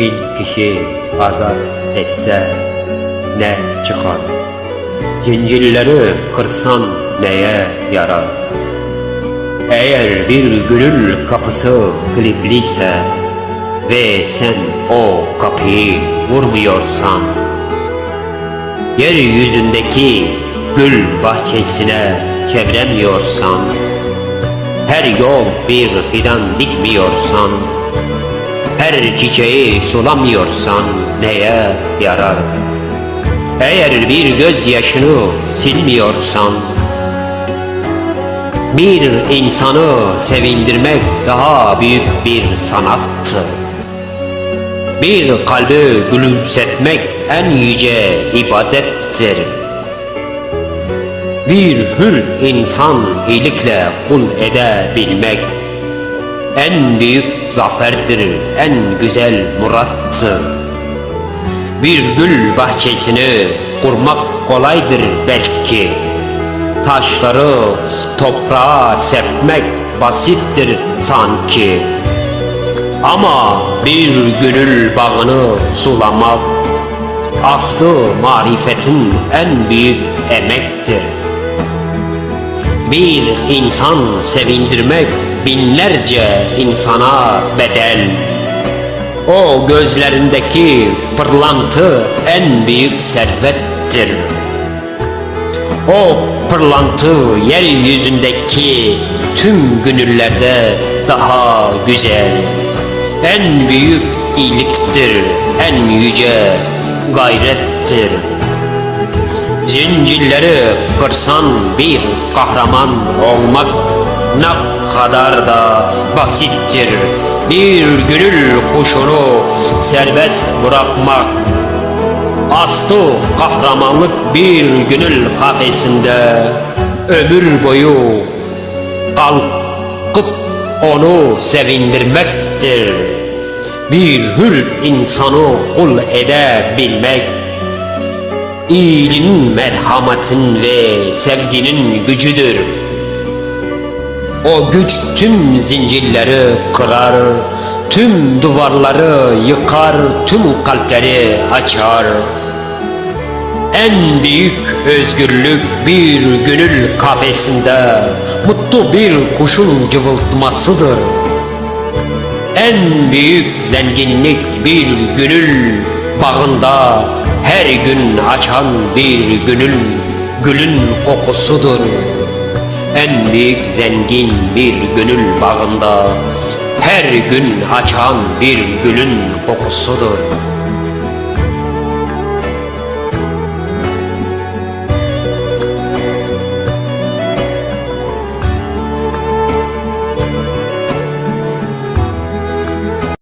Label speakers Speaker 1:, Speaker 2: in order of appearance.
Speaker 1: bin kişi azat etse ne çıkar? Zincirleri kırsan neye yarar? Eğer bir gönül kapısı kilitliyse ve sen o kapıyı vurmuyorsan Yeryüzündeki gül bahçesine çevremiyorsan Her yol bir fidan dikmiyorsan Her çiçeği sulamıyorsan neye yarar? Eğer bir gözyaşını silmiyorsan bir insanı sevindirmek daha büyük bir sanattır. Bir kalbi gülümsetmek en yüce ibadettir. Bir hür insan iyilikle kul edebilmek en büyük zaferdir, en güzel murattır. Bir gül bahçesini kurmak kolaydır belki. Taşları toprağa serpmek basittir sanki. Ama bir gönül bağını sulamak aslı marifetin en büyük emektir. Bir insan sevindirmek binlerce insana bedel. O gözlerindeki pırlantı en büyük servettir. O pırlantı yeryüzündeki tüm gönüllerde daha güzel. En büyük iyiliktir, en yüce gayrettir. Zincirleri kırsan bir kahraman olmak ne kadar da basittir. Bir gönül kuşunu serbest bırakmak Astı kahramanlık bir gönül kafesinde Ömür boyu kalkıp onu sevindirmektir Bir hür insanı kul edebilmek İyiliğin, merhametin ve sevginin gücüdür o güç tüm zincirleri kırar, tüm duvarları yıkar, tüm kalpleri açar. En büyük özgürlük bir gönül kafesinde mutlu bir kuşun cıvıltmasıdır. En büyük zenginlik bir gönül bağında her gün açan bir gönül gülün kokusudur. En büyük zengin bir gönül bağında Her gün açan bir gülün kokusudur